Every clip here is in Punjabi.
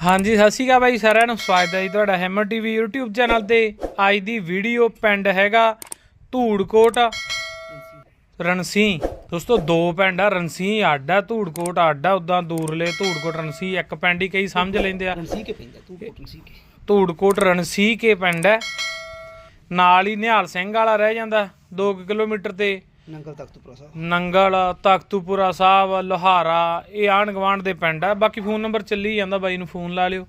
ਹਾਂਜੀ ਸਤਿ ਸ਼੍ਰੀ ਅਕਾਲ ਬਾਈ ਸਾਰਿਆਂ ਨੂੰ। ਸਵਾਗਤ ਹੈ ਜੀ ਤੁਹਾਡਾ ਹੈਮਰ ਟੀਵੀ YouTube ਚੈਨਲ ਤੇ। ਅੱਜ ਦੀ ਵੀਡੀਓ ਪਿੰਡ ਹੈਗਾ ਧੂੜਕੋਟ ਰਣਸੀ ਦੋਸਤੋ ਦੋ ਪਿੰਡ ਆ ਰਣਸੀ ਅੱਡ ਆ ਧੂੜਕੋਟ ਅੱਡ ਆ ਉਦਾਂ ਦੂਰਲੇ ਧੂੜਕੋਟ ਰਣਸੀ ਇੱਕ ਪਿੰਡ ਹੀ ਕਈ ਸਮਝ ਲੈਂਦੇ ਆ। ਰਣਸੀ ਕੇ ਪੈਂਦਾ ਤੂੰ ਕੋਟਨ ਸੀ ਕੇ। ਧੂੜਕੋਟ ਰਣਸੀ ਕੇ ਪਿੰਡ ਹੈ। ਨਾਲ ਹੀ ਨਿਹਾਲ ਸਿੰਘ ਵਾਲਾ ਰਹਿ ਜਾਂਦਾ 2 ਕਿਲੋਮੀਟਰ ਤੇ। ਨੰਗਲ ਤਖਤ ਪ੍ਰਸਾ ਨੰਗਲ ਤਖਤੂਪੁਰਾ ਸਾਹਿਬ, ਲੋਹਾਰਾ, ਇਹ ਆਣ ਗਵਾਂਡ ਦੇ ਪਿੰਡ ਆ। ਬਾਕੀ ਫੋਨ ਨੰਬਰ ਚੱਲੀ ਜਾਂਦਾ, ਬਾਈ ਨੂੰ ਫੋਨ ਲਾ ਲਿਓ।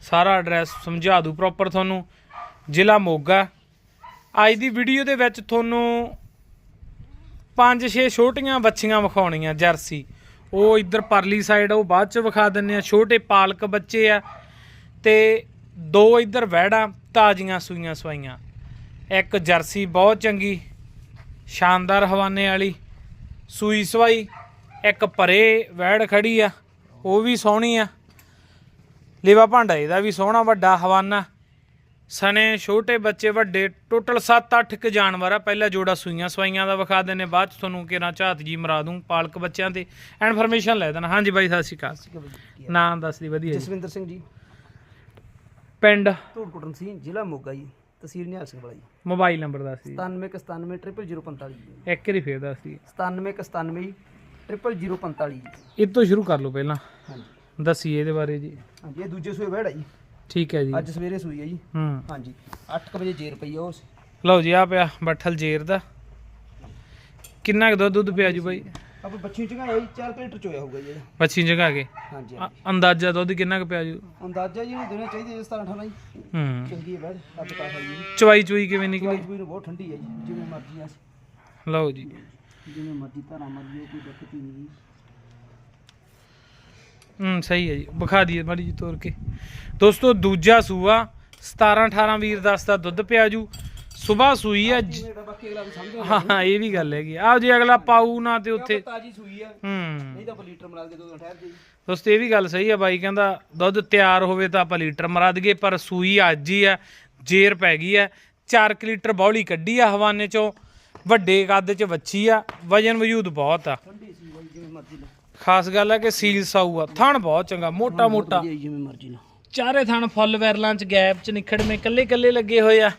ਸਾਰਾ ਐਡਰੈਸ ਸਮਝਾ ਦੂ ਪ੍ਰੋਪਰ ਤੁਹਾਨੂੰ। ਜ਼ਿਲ੍ਹਾ ਮੋਗਾ। ਅੱਜ ਦੀ ਵੀਡੀਓ ਦੇ ਵਿੱਚ ਤੁਹਾਨੂੰ ਪੰਜ, ਛੇ ਛੋਟੀਆਂ ਬੱਚੀਆਂ ਵਿਖਾਉਣੀਆਂ, ਜਰਸੀ। ਉਹ ਇੱਧਰ ਪਰਲੀ ਸਾਈਡ ਉਹ ਬਾਅਦ ਚ ਵਿਖਾ ਦਿੰਨੇ ਆ। ਛੋਟੇ ਪਾਲਕ ਬੱਚੇ ਆ ਤੇ ਦੋ ਇੱਧਰ ਵਹਿੜਾਂ, ਤਾਜ਼ੀਆਂ ਸੂਈਆਂ ਸਵਾਈਆਂ। ਇੱਕ ਜਰਸੀ ਬਹੁਤ ਚੰਗੀ। ਸ਼ਾਨਦਾਰ ਹਵਾਨੇ ਵਾਲੀ ਸੂਈ ਸਵਾਈ ਇੱਕ ਪਰੇ ਵੈੜ ਖੜੀ ਆ ਉਹ ਵੀ ਸੋਹਣੀ ਆ। ਲੇਵਾ ਭਾਂਡਾ ਇਹਦਾ ਵੀ ਸੋਹਣਾ ਵੱਡਾ ਹਵਾਨਾ। ਸਨੇ ਛੋਟੇ ਬੱਚੇ ਵੱਡੇ ਟੋਟਲ 7-8 ਕ ਜਾਨਵਰ ਆ। ਪਹਿਲਾ ਜੋੜਾ ਸੂਈਆਂ ਸਵਾਈਆਂ ਦਾ ਵਿਖਾ ਦਿੰਨੇ ਬਾਅਦ ਚ ਤੁਹਾਨੂੰ ਕਿਹਨਾਂ ਝਾਤ ਜੀ ਮਰਾ ਦੂੰ ਪਾਲਕ ਬੱਚਿਆਂ ਤੇ ਇਨਫੋਰਮੇਸ਼ਨ ਲੈ ਦੇਣਾ। ਹਾਂਜੀ ਬਾਈ ਸਤਿ ਸ਼੍ਰੀ ਅਕਾਲ। ਨਾਮ ਦੱਸ ਦੀ ਵਧੀਆ ਜੀ। ਜਸਵਿੰਦਰ ਸਿੰਘ ਜੀ। ਪਿੰਡ। ਧੂੜ ਕੋਟਨ ਸੀ ਜ਼ਿਲ੍ਹਾ ਮੋਗਾ ਜੀ। ਤਹਿਸੀਲ ਨਿਹਾਲ ਸਿੰਘ ਵਾਲਾ ਜੀ। ਮੋਬਾਈਲ ਨੰਬਰ ਦੱਸ ਦੀ 97 045 ਜੀ ਇੱਕ ਵਾਰੀ ਫੇਰ ਦੱਸ ਦੀ। 97 97 045 ਜੀ। ਇਹ ਤੋਂ ਸ਼ੁਰੂ ਕਰ ਲਓ ਪਹਿਲਾਂ। ਹਾਂਜੀ। ਦੱਸੀਏ ਇਹਦੇ ਬਾਰੇ ਜੀ। ਹਾਂਜੀ ਇਹ ਦੂਜੇ ਸੂਏ ਬੈੜ ਜੀ। ਠੀਕ ਹੈ ਜੀ। ਅੱਜ ਸਵੇਰੇ ਸੂਈ ਹੈ ਜੀ। ਹੂੰ। ਹਾਂਜੀ। 8 ਵਜੇ ਜੇ ਰੁਪਈਆ ਉਸ ਲਓ ਜੀ ਆ ਪਿਆ ਬੱਠਲ ਜੇਰ ਦਾ। ਕਿੰਨਾ ਕੁ ਦੁੱਧ ਦੁੱਧ ਪਿਆ ਜੂ ਬਾਈ? ਆਪਾਂ ਬੱਚੀ ਚੰਗਾਇਆ ਜੀ 4 ਲੀਟਰ ਚੋਇਆ ਹੋਊਗਾ ਜੀ ਇਹਦਾ। ਬੱਚੀ ਜਗਾ ਕੇ? ਹਾਂਜੀ ਅ- ਅੰਦਾਜ਼ਾ ਦੁੱਧ ਕਿੰਨਾ ਕੁ ਪਿਆ ਜੂ? ਅੰਦਾਜ਼ਾ ਜੀ ਇਹਨੂੰ ਦੇਣਾ ਚਾਹੀਦਾ ਜੀ 17 18 ਜੀ। ਹੂੰ। ਚੰਗੀ ਹੈ ਬੈੜ ਅੱਜ ਖਾਈ ਜੀ। ਚਵਾਈ ਚੁਈ ਕਿਵੇਂ ਨਿਕਲੀ? ਚੂਈ ਨੂੰ ਬਹੁਤ ਠੰਡੀ ਹੈ ਜੀ ਜਿਵੇਂ ਮਰਜ਼ੀ ਆ। ਲਓ ਜੀ। ਜਿਵੇਂ ਮਰਜ਼ੀ ਧਾਰਾ ਮਰਜ਼ੀ ਉਹ ਕੋਈ ਦਿੱਕਤ ਹੀ ਨਹੀਂ ਜੀ। ਹੂੰ ਸਹੀ ਹੈ ਜੀ ਵਿਖਾ ਦਈਏ ਮਾੜੀ ਜੀ ਤੋਰ ਕੇ। ਦੋਸਤੋ ਦੂਜਾ ਸੂਆ 17 18 ਵੀਰ ਦੱਸ ਦਾ ਦੁੱਧ ਪਿਆ ਜੂ। ਸਵੇਰ ਸੂਈ ਆ ਜ- ਬਾਕੀ ਅਗਲਾ ਵੀ ਸਮਝ ਹਾਂ ਹਾਂ ਇਹ ਵੀ ਗੱਲ ਹੈਗੀ ਆ। ਜੇ ਅਗਲਾ ਪਾਊ ਨਾ ਤੇ ਉੱਥੇ ਤਾਜੀ ਸੂਈ ਆ। ਹੂੰ। ਨਹੀਂ ਤਾਂ ਆਪਾਂ ਲੀਟਰ ਮਿਲਾ ਕੇ ਦੋ ਦਿਨ ਠਹਿਰ ਜੀ ਦੋਸਤੋ ਇਹ ਵੀ ਗੱਲ ਸਹੀ ਆ ਬਾਈ ਕਹਿੰਦਾ ਦੁੱਧ ਤਿਆਰ ਹੋਵੇ ਤਾਂ ਆਪਾਂ ਲੀਟਰ ਮਰਾ ਦਈਏ ਪਰ ਸੂਈ ਅੱਜ ਹੀ ਆ ਜੇਰ ਪੈ ਗਈ ਆ। 4 ਲੀਟਰ ਬੌਲੀ ਕੱਢੀ ਆ ਹਵਾਨੇ ਚੋਂ ਵੱਡੇ ਕੱਦ ਚ ਵੱਛੀ ਆ ਵਜਨ ਵਜੂਦ ਬਹੁਤ ਆ। ਠੰਡੀ ਸੀ ਬਾਈ ਜਿਵੇਂ ਮਰਜ਼ੀ ਲਓ ਖਾਸ ਗੱਲ ਹੈ ਕਿ ਸੀਲ ਸਾਊ ਆ ਥਣ ਬਹੁਤ ਚੰਗਾ ਮੋਟਾ ਮੋਟਾ ਜਿਵੇਂ ਮਰਜ਼ੀ ਲਓ ਚਾਰੇ ਥਣ ਫੁੱਲ ਵੈਰਲਾਂ ਚ ਗੈਪ ਚ ਨਿਖੜਵੇਂ ਕੱਲੇ ਕੱਲੇ ਲੱਗੇ ਹੋਏ ਆ।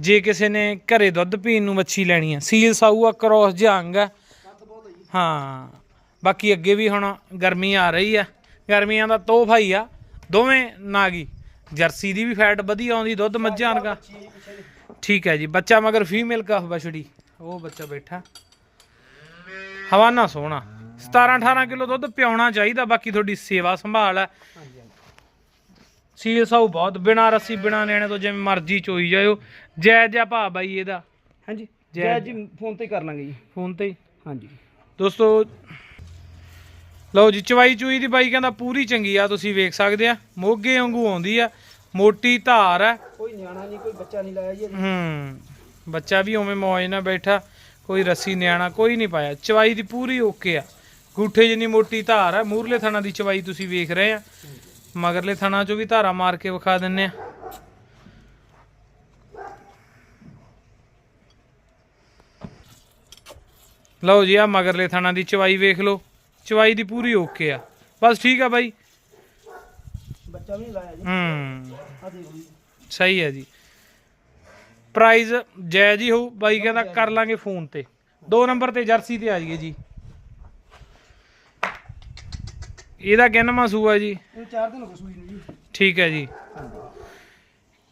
ਜੇ ਕਿਸੇ ਨੇ ਘਰੇ ਦੁੱਧ ਪੀਣ ਨੂੰ ਮੱਛੀ ਲੈਣੀ ਆ, ਸੀਲ ਸਾਊ ਆ, ਕ੍ਰੋਸ ਜੰਗ ਆ। ਹਾਂ, ਬਾਕੀ ਅੱਗੇ ਵੀ ਹੁਣ ਗਰਮੀ ਆ ਰਹੀ ਆ। ਗਰਮੀਆਂ ਦਾ ਤੋਹਫਾ ਹੀ ਆ, ਦੋਵੇਂ ਨਾਗੀ। ਜਰਸੀ ਦੀ ਵੀ ਫੈਟ ਵਧੀਆ ਆਉਂਦੀ, ਦੁੱਧ ਮੱਝਾਂ ਵਰਗਾ। ਠੀਕ ਹੈ ਜੀ, ਬੱਚਾ ਮਗਰ ਫੀਮੇਲ ਕਾ ਬਛੜੀ ਉਹ ਬੱਚਾ ਬੈਠਾ। ਹਵਾਨਾ ਸੋਹਣਾ। 17 18 ਕਿਲੋ ਦੁੱਧ ਪਿਆਉਣਾ ਚਾਹੀਦਾ, ਬਾਕੀ ਤੁਹਾਡੀ ਸੇਵਾ ਸੰਭਾਲ ਹੈ ਸੀਲ ਸਾਊ ਬਹੁਤ ਬਿਨਾ ਰੱਸੀ ਬਿਨਾ ਲੈਣੇ ਤੋਂ ਜਿਵੇਂ ਮਰਜ਼ੀ ਚੋਈ ਜਾਇਓ। ਜੈ ਜੈ ਭਾ ਬਾਈ ਇਹਦਾ। ਹਾਂਜੀ ਜੈ ਜੈ ਫੋਨ ਤੇ ਕਰ ਲਾਂਗੇ ਜੀ। ਫੋਨ ਤੇ। ਹਾਂਜੀ। ਦੋਸਤੋ ਲਓ ਜੀ ਚਵਾਈ ਚੂਈ ਦੀ ਬਾਈ ਕਹਿੰਦਾ ਪੂਰੀ ਚੰਗੀ ਆ ਤੁਸੀਂ ਵੇਖ ਸਕਦੇ ਆ। ਮੋਗੇ ਵਾਂਗੂ ਆਉਂਦੀ ਆ ਮੋਟੀ ਧਾਰ ਆ। ਕੋਈ ਨਿਆਣਾ ਨਹੀਂ ਕੋਈ ਬੱਚਾ ਨਹੀਂ ਲਾਇਆ ਜੀ। ਹੂੰ ਬੱਚਾ ਵੀ ਉਵੇਂ ਮੌਜ ਨਾਲ ਬੈਠਾ ਕੋਈ ਰੱਸੀ ਨਿਆਣਾ ਕੋਈ ਨਹੀਂ ਪਾਇਆ। ਚਵਾਈ ਦੀ ਪੂਰੀ ਓਕੇ ਆ। ਗੂਠੇ ਜਿੰਨੀ ਮੋਟੀ ਧਾਰ ਆ ਮੂਰਲੇ ਥਣਾ ਦੀ ਚਵਾਈ ਤੁਸੀਂ ਵੇਖ ਰਹੇ ਆ। ਮਗਰਲੇ ਥਣਾ ਚੋਂ ਵੀ ਧਾਰਾ ਮਾਰ ਕੇ ਵਿਖਾ ਦਿੰਨੇ ਆ। ਲਓ ਜੀ ਆ ਮਗਰਲੇ ਥਣਾ ਦੀ ਚਵਾਈ ਵੇਖ ਲਓ। ਚਵਾਈ ਦੀ ਪੂਰੀ ਓਕੇ ਆ। ਬਸ ਠੀਕ ਆ ਬਾਈ। ਬੱਚਾ ਵੀ ਲਾਇਆ ਜੀ। ਹੂੰ। ਜੀ। ਸਹੀ ਹੈ ਜੀ। ਪ੍ਰਾਈਜ਼ ਜਾਇਜ਼ ਹੀ ਹੋਊ। ਬਾਈ ਕਹਿੰਦਾ ਕਰ ਲਾਂਗੇ ਫੋਨ ਤੇ। ਦੋ ਨੰਬਰ ਤੇ ਜਰਸੀ ਤੇ ਆ ਜਾਈਏ ਜੀ। ਇਹਦਾ ਕਿੰਨਵਾਂ ਸੂਆ ਜੀ? ਇਹ ਚਾਰ ਦਿਨ ਹੋ ਗਏ ਸੂਈ ਨੂੰ ਜੀ। ਠੀਕ ਹੈ ਜੀ।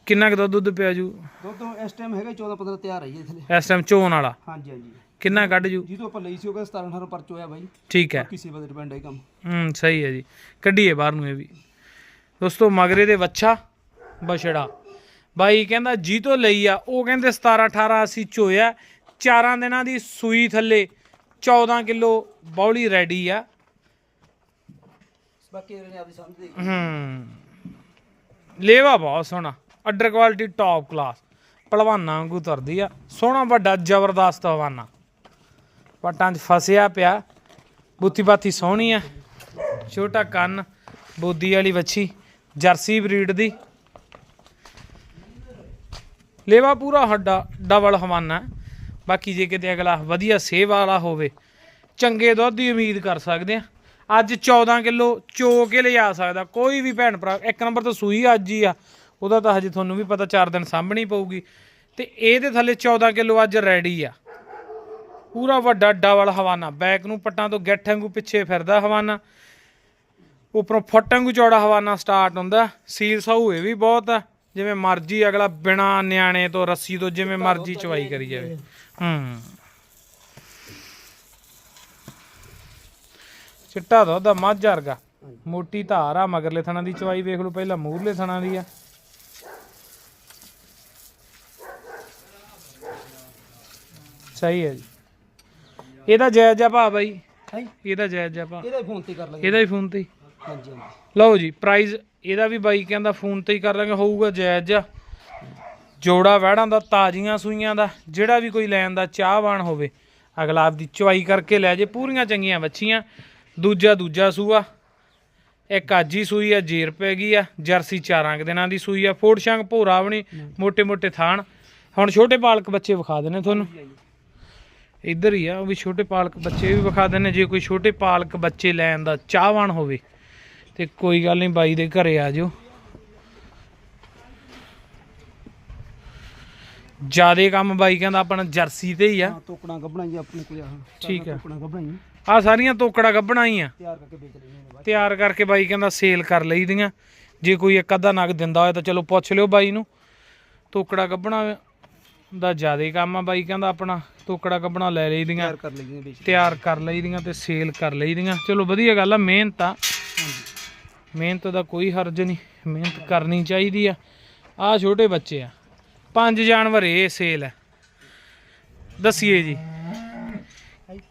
ਕਿੰਨਾ ਕੁ ਦੁੱਧ ਦੁੱਧ ਪਿਆ ਜੂ? ਦੁੱਧ ਇਸ ਟਾਈਮ ਹੈਗਾ 14 15 ਤਿਆਰ ਹੈ ਜੀ ਇਥੇ। ਇਸ ਟਾਈਮ ਚੋਣ ਵਾਲਾ? ਹਾਂਜੀ ਹਾਂਜੀ। ਕਿੰਨਾ ਕੱਢ ਜੂ? ਜੀ ਤੋਂ ਆਪਾਂ ਲਈ ਸੀ ਉਹ ਕਹਿੰਦਾ 17 18 ਪਰਚ ਹੋਇਆ ਬਾਈ। ਠੀਕ ਹੈ। ਕਿਸੇ ਤੇ ਡਿਪੈਂਡ ਹੈ ਕੰਮ। ਹੂੰ ਸਹੀ ਹੈ ਜੀ। ਕੱਢੀਏ ਬਾਹਰ ਨੂੰ ਇਹ ਵੀ। ਦੋਸਤੋ ਮਗਰੇ ਦੇ ਵੱਛਾ ਬਛੜਾ। ਬਾਈ ਕਹਿੰਦਾ ਜੀ ਤੋਂ ਲਈ ਆ ਉਹ ਕਹਿੰਦੇ 17 18 ਅਸੀਂ ਚੋਇਆ ਚਾਰਾਂ ਦਿਨਾਂ ਦੀ ਸੂਈ ਥੱਲੇ 14 ਕਿਲੋ ਬੌਲੀ ਰੈਡੀ ਆ। ਬਾਕੀ ਇਹਨੇ ਨੇ ਆਪਦੀ ਸਮਝ ਦੇ ਹੂੰ। ਲੇਵਾ ਬਹੁਤ ਸੋਹਣਾ। ਅੱਡਰ ਕੁਆਲਿਟੀ ਟੌਪ ਕਲਾਸ ਪਹਿਲਵਾਨਾਂ ਵਾਂਗੂ ਤੁਰਦੀ ਆ। ਸੋਹਣਾ ਵੱਡਾ, ਜ਼ਬਰਦਸਤ ਹਵਾਨਾ ਪਟਾਂ 'ਚ ਫਸਿਆ ਪਿਆ। ਬੁੱਤੀ ਬਾਤੀ ਸੋਹਣੀ ਆ। ਛੋਟਾ ਕੰਨ, ਬੋਦੀ ਵਾਲੀ ਵੱਛੀ, ਜਰਸੀ ਬਰੀਡ ਦੀ। ਲੇਵਾ ਪੂਰਾ ਹੱਡਾ ਡਬਲ ਹਵਾਨਾ ਬਾਕੀ ਜੇ ਕਿਤੇ ਅਗਲਾ ਵਧੀਆ ਸੇਵ ਵਾਲਾ ਹੋਵੇ, ਚੰਗੇ ਦੁੱਧ ਦੀ ਉਮੀਦ ਕਰ ਸਕਦੇ ਆ। ਅੱਜ 14 ਕਿਲੋ ਚੋ ਕੇ ਲਿਜਾ ਸਕਦਾ, ਕੋਈ ਵੀ ਭੈਣ ਭਰਾ, ਇੱਕ ਨੰਬਰ ਤਾਂ ਸੂਈ ਅੱਜ ਹੀ ਆ, ਉਹਦਾ ਤਾਂ ਹਜੇ ਤੁਹਾਨੂੰ ਵੀ ਪਤਾ 4 ਦਿਨ ਸਾਂਭਣੀ ਪਊਗੀ। ਤੇ ਇਹਦੇ ਥੱਲੇ 14 ਕਿਲੋ ਅੱਜ ਰੈਡੀ ਆ। ਪੂਰਾ ਵੱਡਾ ਡਬਲ ਹਵਾਨਾ, ਬੈਕ ਨੂੰ ਪੱਟਾਂ ਤੋਂ ਗਿੱਠ ਵਾਂਗੂ ਪਿੱਛੇ ਫਿਰਦਾ ਹਵਾਨਾ। ਉੱਪਰੋਂ ਫੁੱਟ ਵਾਂਗੂ ਚੌੜਾ ਹਵਾਨਾ ਸਟਾਰਟ ਹੁੰਦਾ, ਸੀਲ ਸਾਊ ਇਹ ਵੀ ਬਹੁਤ ਆ, ਜਿਵੇਂ ਮਰਜ਼ੀ ਅਗਲਾ ਬਿਨਾ ਨਿਆਣੇ ਤੋਂ, ਰੱਸੀ ਤੋਂ ਜਿਵੇਂ ਮਰਜ਼ੀ ਚਵਾਈ ਕਰੀ ਜਾਵੇ। ਹੂੰ। ਚਿੱਟਾ ਦੁੱਧ ਆ ਮੱਝ ਵਰਗਾ। ਮੋਟੀ ਧਾਰ ਆ ਮਗਰਲੇ ਥਣਾ ਦੀ ਚਵਾਈ ਵੇਖ ਲਓ ਪਹਿਲਾਂ ਮੂਰਲੇ ਥਣਾ ਦੀ ਆ। ਸਹੀ ਹੈ ਜੀ। ਇਹਦਾ ਜਾਇਜ਼ ਆ ਭਾ ਬਾਈ। ਹਾਂਜੀ ਇਹਦਾ ਜਾਇਜ਼ ਆ ਭਾ ਇਹਦਾ ਫੋਨ ਤੇ ਕਰ ਲਾਂਗੇ। ਇਹਦਾ ਹੀ ਫੋਨ ਤੇ ਹੀ। ਹਾਂਜੀ ਹਾਂਜੀ। ਲਓ ਜੀ ਪ੍ਰਾਈਜ਼ ਇਹਦਾ ਵੀ ਬਾਈ ਕਹਿੰਦਾ ਫੋਨ ਤੇ ਹੀ ਕਰ ਲਾਂਗੇ ਹੋਊਗਾ ਜਾਇਜ਼ ਆ। ਜੋੜਾ ਵਹਿੜਾਂ ਦਾ ਤਾਜ਼ੀਆਂ ਸੂਈਆਂ ਦਾ ਜਿਹੜਾ ਵੀ ਕੋਈ ਲੈਣ ਦਾ ਚਾਹਵਾਨ ਹੋਵੇ ਅਗਲਾ ਆਪਦੀ ਚੁਆਈ ਕਰਕੇ ਲੈ ਜੇ ਪੂਰੀਆਂ ਚੰਗੀਆਂ ਬੱਚੀਆਂ। ਦੂਜਾ ਦੂਜਾ ਸੂਆ। ਇੱਕ ਆਜੀ ਸੂਈ ਆ ਜੇਰ ਪੈ ਗਈ ਆ। ਜਰਸੀ ਚਾਰਾਂ ਕ ਦਿਨਾਂ ਦੀ ਸੂਈ ਆ। ਫੋੜ ਸ਼ੰਗ ਭੋਰਾ ਬਣੀ ਮੋٹے ਮੋٹے ਥਾਣ। ਹੁਣ ਛੋਟੇ ਪਾਲਕ ਬੱਚੇ ਵਿਖਾ ਦੇਣੇ ਤੁਹਾਨੂੰ। ਇੱਧਰ ਹੀ ਆ ਉਹ ਵੀ ਛੋਟੇ ਪਾਲਕ ਬੱਚੇ ਵੀ ਵਿਖਾ ਦੇਣੇ ਜੇ ਕੋਈ ਛੋਟੇ ਪਾਲਕ ਬੱਚੇ ਲੈਣ ਦਾ ਚਾਹਵਾਨ ਹੋਵੇ ਤੇ ਕੋਈ ਗੱਲ ਨਹੀਂ ਬਾਈ ਦੇ ਘਰੇ ਆ ਜਿਓ। ਜਿਆਦੇ ਕੰਮ ਬਾਈ ਕਹਿੰਦਾ ਆਪਣਾ ਜਰਸੀ ਤੇ ਹੀ ਆ। ਟੋਕਣਾ ਗੱਭਣਾ ਜੀ ਆਪਣੇ ਕੋਲ ਆ। ਠੀਕ ਆ। ਟੋਕਣਾ ਗੱਭਣਾ ਜੀ। ਆ ਸਾਰੀਆਂ ਤੋਕੜਾ ਗੱਬਣਾ ਹੀ ਆ। ਤਿਆਰ ਕਰਕੇ ਵੇਚ ਲੈਣੇ ਨੇ ਬਾਅਦ ਤਿਆਰ ਕਰਕੇ ਬਾਈ ਕਹਿੰਦਾ ਸੇਲ ਕਰ ਲਈਦੀਆਂ ਜੇ ਕੋਈ ਇੱਕ ਅੱਧਾ ਨਗ ਦਿੰਦਾ ਹੋਇਆ ਤਾਂ ਚਲੋ ਪੁੱਛ ਲਿਓ ਬਾਈ ਨੂੰ। ਤੋਕੜਾ ਗੱਬਣਾ ਦਾ ਜਿਆਦੇ ਕੰਮ ਆ ਬਾਈ ਕਹਿੰਦਾ ਆਪਣਾ। ਤੋਕੜਾ ਗੱਬਣਾ ਲੈ ਲਈਦੀਆਂ ਤਿਆਰ ਕਰ ਵੇਚ ਤਿਆਰ ਕਰ ਲਈਦੀਆਂ ਤੇ ਸੇਲ ਕਰ ਲਈਦੀਆਂ ਚਲੋ ਵਧੀਆ ਗੱਲ ਆ ਮਿਹਨਤ ਆ। ਮਿਹਨਤ ਦਾ ਕੋਈ ਹਰਜ ਨਹੀਂ ਮਿਹਨਤ ਕਰਨੀ ਚਾਹੀਦੀ ਆ। ਆ ਛੋਟੇ ਬੱਚੇ ਆ। ਪੰਜ ਜਾਨਵਰ ਇਹ ਸੇਲ ਹੈ ਦੱਸੀਏ ਜੀ।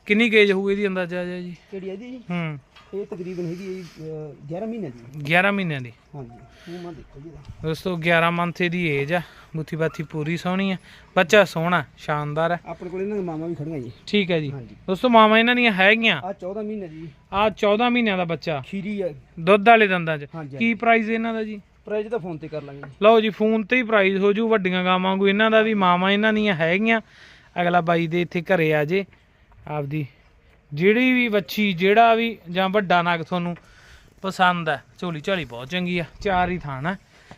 ਕਿੰਨੀ ਕੇਜ ਹੋਊ ਇਹਦੀ ਅੰਦਾਜ਼ਾ ਜਿਹਾ ਜੀ? ਕਿਹੜੀ ਹੈ ਜੀ ਹੂੰ। ਇਹ ਤਕਰੀਬਨ ਹੈਗੀ ਹੈ ਜੀ, ਅਹ, 11 ਮਹੀਨੇ ਦੀ। 11 ਮਹੀਨਿਆਂ ਦੀ। ਹਾਂਜੀ ਮੂੰਹ ਮਾ ਦੇਖੋ ਜੀ ਇਹਦਾ। ਦੋਸਤੋ 11 ਮੰਥ ਦੀ ਏਜ ਆ। ਬੁੱਥੀ ਬਾਥੀ ਪੂਰੀ ਸੋਹਣੀ ਆ। ਬੱਚਾ ਸੋਹਣਾ ਸ਼ਾਨਦਾਰ ਹੈ ਆਪਣੇ ਕੋਲ ਇਹਨਾਂ ਦੀਆਂ ਮਾਮਾ ਵੀ ਖੜੀਆਂ ਜੀ। ਠੀਕ ਹੈ ਜੀ। ਹਾਂਜੀ। ਦੋਸਤੋ ਮਾਮਾ ਇਹਨਾਂ ਦੀਆਂ ਹੈਗੀਆਂ। ਆ 14 ਮਹੀਨੇ ਦੀ। ਆ 14 ਮਹੀਨਿਆਂ ਦਾ ਬੱਚਾ। ਖੀਰੀ ਹੈ ਦੁੱਧ ਵਾਲੇ ਦੰਦਾਂ 'ਚ। ਹਾਂਜੀ ਕੀ ਪ੍ਰਾਈਸ ਇਹਨਾਂ ਦਾ ਜੀ? ਪ੍ਰਾਈਜ਼ ਤਾਂ ਫੋਨ ਤੇ ਕਰ ਲਾਂਗੇ ਲਓ ਜੀ ਫੋਨ ਤੇ ਹੀ ਪ੍ਰਾਈਸ ਹੋ ਜੂ। ਵੱਡੀਆਂ ਗਾਵਾਂ ਵਾਂਗੂ ਇਹਨਾਂ ਦਾ ਵੀ ਮਾਵਾਂ ਇਹਨਾਂ ਦੀਆਂ ਹੈਗੀਆਂ। ਅਗਲਾ ਬਾਈ ਦੇ ਇੱਥੇ ਘਰੇ ਆ ਜੇ। ਆਪਦੀ। ਜਿਹੜੀ ਵੀ ਵੱਛੀ ਜਿਹੜਾ ਵੀ ਜਾਂ ਵੱਡਾ ਨਗ ਤੁਹਾਨੂੰ ਪਸੰਦ ਹੈ ਝੋਲੀ ਝਾਲੀ ਬਹੁਤ ਚੰਗੀ ਆ ਚਾਰ ਹੀ ਥਾਣ ਆ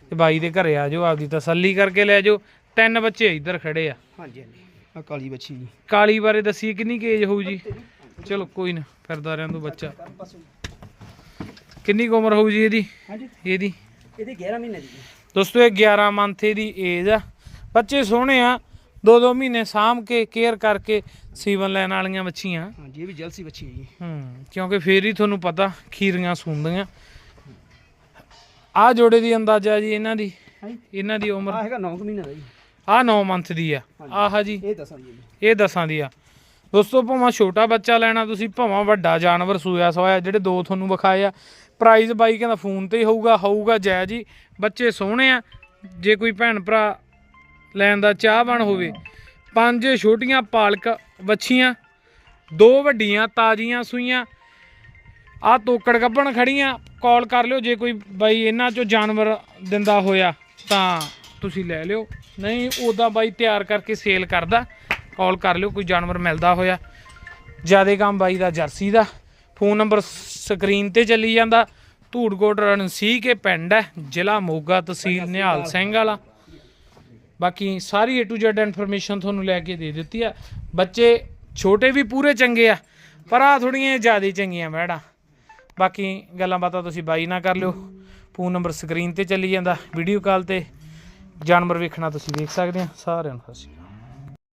ਤੇ ਬਾਈ ਦੇ ਘਰੇ ਆ ਜਾਓ ਆਪਦੀ ਤਸੱਲੀ ਕਰਕੇ ਲੈ ਜਾਓ। ਤਿੰਨ ਬੱਚੇ ਇੱਧਰ ਖੜੇ ਆ। ਹਾਂਜੀ ਹਾਂਜੀ। ਆ ਕਾਲੀ ਬੱਚੀ ਜੀ। ਕਾਲੀ ਬਾਰੇ ਦੱਸੀਏ ਕਿੰਨੀ ਕੇਜ ਹੋਊ ਜੀ? ਚਲੋ ਕੋਈ ਨਾ ਫਿਰਦਾ ਰਿਆਂ ਤੂੰ ਬੱਚਾ। ਕਿੰਨੀ ਉਮਰ ਹੋਊ ਜੀ ਇਹਦੀ? ਹਾਂਜੀ। ਇਹਦੀ? ਇਹਦੇ 11 ਮਹੀਨੇ ਦੀ ਦੋਸਤੋ ਇਹ 11 ਮੰਥ ਦੀ ਏਜ ਆ। ਬੱਚੇ ਸੋਹਣੇ ਆ ਦੋ ਦੋ ਮਹੀਨੇ ਸਾਂਭ ਕੇ ਕੇਅਰ ਕਰਕੇ ਸੀਵਨ ਲੈਣ ਵਾਲੀਆਂ ਬੱਚੀਆਂ ਹਾਂਜੀ ਇਹ ਵੀ ਜਲਸੀ ਬੱਚੀ ਹੈ ਜੀ। ਹੂੰ ਕਿਉਂਕਿ ਫੇਰ ਹੀ ਤੁਹਾਨੂੰ ਪਤਾ ਖੀਰੀਆਂ ਸੁੰਦੀਆਂ। ਆ ਜੋੜੇ ਦੀ ਅੰਦਾਜ਼ਾ ਜੀ ਇਹਨਾਂ ਦੀ। ਇਹਨਾਂ ਦੀ ਉਮਰ ਆ ਹੈਗਾ 9 ਮਹੀਨੇ ਦਾ ਜੀ। ਆ 9 ਮੰਥ ਦੀ ਆ। ਆਹ ਜੀ। ਇਹ ਦੱਸਾਂ ਜੀ ਜੀ। ਇਹ ਦਸਾਂ ਦੀ ਆ। ਦੋਸਤੋ ਭਾਵੇਂ ਛੋਟਾ ਬੱਚਾ ਲੈਣਾ ਤੁਸੀਂ ਭਾਵੇਂ ਵੱਡਾ ਜਾਨਵਰ ਸੂਇਆ ਸਵਾਇਆ ਜਿਹੜੇ ਦੋ ਤੁਹਾਨੂੰ ਵਿਖਾਏ ਆ। ਪ੍ਰਾਈਸ ਬਾਈ ਕਹਿੰਦਾ ਫੋਨ ਤੇ ਹੀ ਹੋਊਗਾ ਹੋਊਗਾ ਜੈ ਜੀ। ਬੱਚੇ ਸੋਹਣੇ ਆ। ਜੇ ਕੋਈ ਭੈਣ ਭਰਾ ਲੈਣ ਦਾ ਚਾਹਵਾਨ ਹੋਵੇ। ਪੰਜ ਛੋਟੀਆਂ ਪਾਲਕ ਵੱਛੀਆਂ, ਦੋ ਵੱਡੀਆਂ ਤਾਜ਼ੀਆਂ ਸੂਈਆਂ ਆ ਤੋਕੜ ਗੱਬਣ ਖੜੀਆਂ, ਕਾਲ ਕਰ ਲਿਓ ਜੇ ਕੋਈ ਬਾਈ ਇਹਨਾਂ ਚੋਂ ਜਾਨਵਰ ਦਿੰਦਾ ਹੋਇਆ ਤਾਂ ਤੁਸੀਂ ਲੈ ਲਿਓ। ਨਹੀਂ, ਉਹਦਾ ਬਾਈ ਤਿਆਰ ਕਰਕੇ ਸੇਲ ਕਰਦਾ, ਕਾਲ ਕਰ ਲਿਓ ਕੋਈ ਜਾਨਵਰ ਮਿਲਦਾ ਹੋਇਆ। ਜਿਆਦੇ ਕੰਮ ਬਾਈ ਦਾ ਜਰਸੀ ਦਾ। ਫੋਨ ਨੰਬਰ ਸਕਰੀਨ ਤੇ ਚੱਲੀ ਜਾਂਦਾ। ਧੂੜਕੋਟ ਰਣਸੀ ਕੇ ਪਿੰਡ ਹੈ, ਜ਼ਿਲ੍ਹਾ ਮੋਗਾ ਤਹਿਸੀਲ ਨਿਹਾਲ ਸਿੰਘ ਵਾਲਾ। ਬਾਕੀ ਸਾਰੀ A to Z ਇਨਫੋਰਮੇਸ਼ਨ ਤੁਹਾਨੂੰ ਲੈ ਕੇ ਦੇ ਦਿੱਤੀ ਆ। ਬੱਚੇ ਛੋਟੇ ਵੀ ਪੂਰੇ ਚੰਗੇ ਆ, ਪਰ ਆ ਥੋੜੀਆਂ ਜ਼ਿਆਦਾ ਚੰਗੀਆਂ ਮੈਡਾਂ ਬਾਕੀ ਗੱਲਾਂ ਬਾਤਾਂ ਤੁਸੀਂ ਬਾਈ ਨਾ ਕਰ ਲਿਓ। ਫੋਨ ਨੰਬਰ ਸਕਰੀਨ ਤੇ ਚੱਲੀ ਜਾਂਦਾ ਵੀਡੀਓ ਕਾਲ ਤੇ। ਜਾਨਵਰ ਵੇਖਣਾ ਤੁਸੀਂ ਵੇਖ ਸਕਦੇ ਆ। ਸਾਰਿਆਂ ਨੂੰ ਸਤਿ ਸ਼੍ਰੀ ਅਕਾਲ।